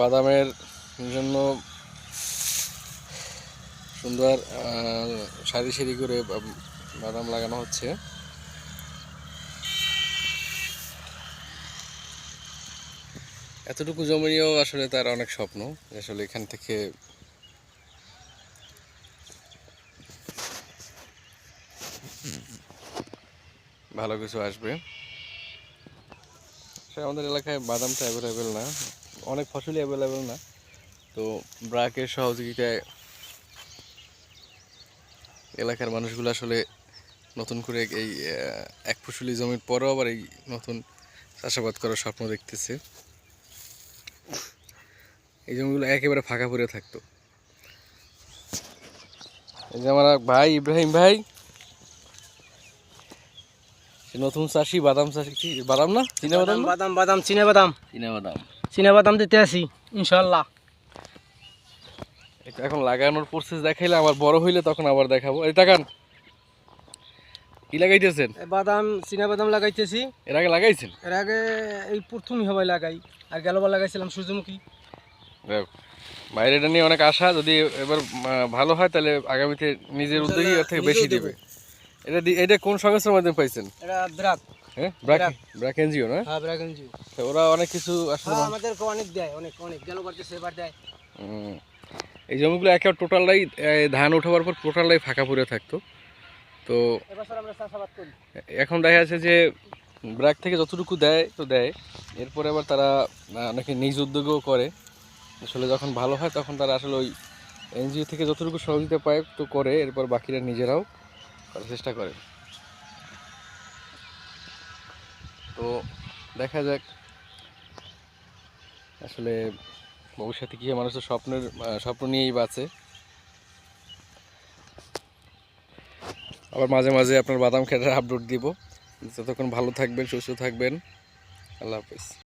বাদামের জন্য সুন্দর সারি সারি করে বাদাম লাগানো হচ্ছে। এতটুকু জমি নিয়েও আসলে তার অনেক স্বপ্ন আসলে এখান থেকে ভালো কিছু আসবে। সে আমাদের এলাকায় বাদামটা অ্যাভেলেবেল না। অনেক ফসলই অ্যাভেলেবেল না। তো ব্রাকের সহযোগিতায় এলাকার মানুষগুলো আসলে নতুন করে এই এক ফসলি জমির পরও আবার এই নতুন চাষাবাদ করার স্বপ্ন দেখতেছে। এই জমিগুলো একেবারে ফাঁকা পড়ে থাকতো। এই যে আমার ভাই ইব্রাহিম ভাই নতুন চাষি বাদাম চাষি কি? বাদাম না? চীনা বাদাম বাদাম বাদাম চিনে বাদাম। চীনা বাদাম। বাদাম দিতে আসি ইনশাল্লাহ এটা এখন লাগানোর প্রসেস দেখাইলে আমার বড় হইলে তখন আবার দেখাবো। এই তাকান। কি লাগাইতেছেন? বাদাম চিনে বাদাম লাগাইতেছি। এর আগে লাগাইছেন? এর আগে এই প্রথমই হবাই লাগাই। আর গেলবার লাগাইছিলাম সূর্যমুখী। বাইরে এটা নিয়ে অনেক আশা। যদি এবার ভালো হয় তাহলে আগামীতে নিজের উদ্যোগী এর থেকে বেশি দেবো। এটা এটা কোন সংস্থার মাধ্যমে পাইছেন? এটা ব্রাক। হ্যাঁ? ব্র্যাক এনজিও না? হ্যাঁ এনজিও ওরা অনেক কিছু আসলে হ্যাঁ আমাদেরকে অনেক দেয় অনেক অনেক। গেল বাড়তে সেবার দেয়। এই জমিগুলো টোটালটাই ধান ওঠাবার পর টোটালটাই ফাঁকা পড়ে থাকতো। তো এখন দেখা যাচ্ছে যে ব্র্যাক থেকে যতটুকু দেয় তো দেয়। এরপরে আবার তারা অনেকে নিজ উদ্যোগও করে। আসলে যখন ভালো হয় তখন তারা আসলে ওই এনজিও থেকে যতটুকু সহযোগিতা পায় তো করে। এরপর বাকিরা নিজেরাও করার চেষ্টা করে। তো দেখা যাক। আসলে ভবিষ্যতে কী মানুষের স্বপ্নের স্বপ্ন নিয়েই বাঁচে। আবার মাঝে মাঝে আপনার বাদাম খেটার আপডেট দিব। যতক্ষণ ভালো থাকবেন, সুস্থ থাকবেন। আল্লাহ হাফিজ।